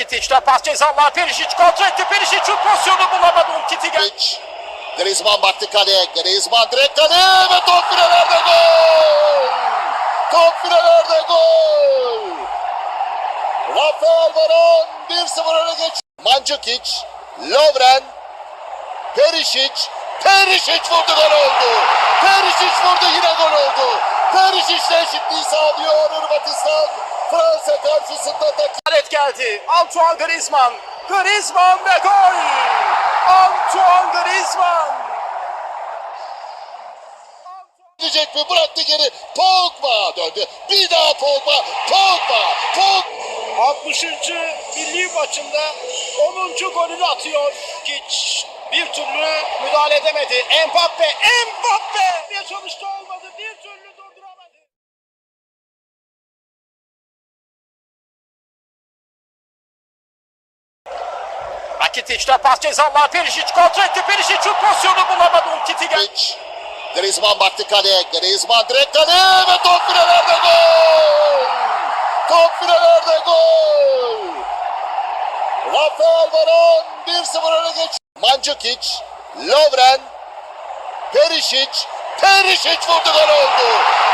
Rakitic'te pas cezalar. Perisic kontrol etti. Perisic şut pozisyonu bulamadı. Umtiti geldi. Griezmann baktı kaleye. Griezmann direkt kaleye ve top firelerde gol! Top firelerde gol! Rafael Varane 1-0 öne geç. Mandzukic, Lovren, Perisic, Perisic vurdu gol oldu. Perisic vurdu yine gol oldu. Perisic eşitliği sağlıyor Hırvatistan. Fransa karşısında takım. İşaret geldi. Antoine Griezmann. Griezmann ve gol. Antoine Griezmann. Gidecek mi? Bıraktı geri. Pogba döndü. Bir daha Pogba. Pogba. Pogba. 60. milli maçında 10. golünü atıyor. Hiç bir türlü müdahale edemedi. Mbappe, Mbappe! Bir çalıştı olmadı, bir Rakitic'te pas cezalar. Perisic kontrol etti. Perisic şut pozisyonu bulamadı. Umtiti geldi. Griezmann baktı kaleye. Griezmann direkt kaleye ve top firelerde gol! Top firelerde gol! Rafael Varane 1-0 öne geç. Mandzukic, Lovren, Perisic, Perisic vurdu gol oldu.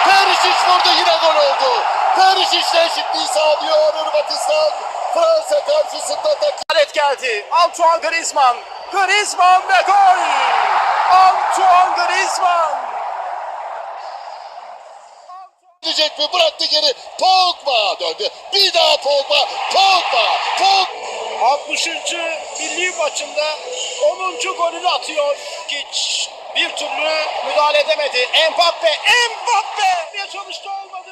Perisic vurdu yine gol oldu. Perisic eşitliği sağlıyor Hırvatistan. Fransa karşısında takım. Geldi. Antoine Griezmann. Griezmann ve gol. Antoine Griezmann. Gidecek mi? Bıraktı geri. Pogba döndü. Bir daha Pogba. Pogba. Pogba. 60. milli maçında 10. golünü atıyor. Hiç bir türlü müdahale edemedi. Mbappe, Mbappe! Bir çalıştı olmadı.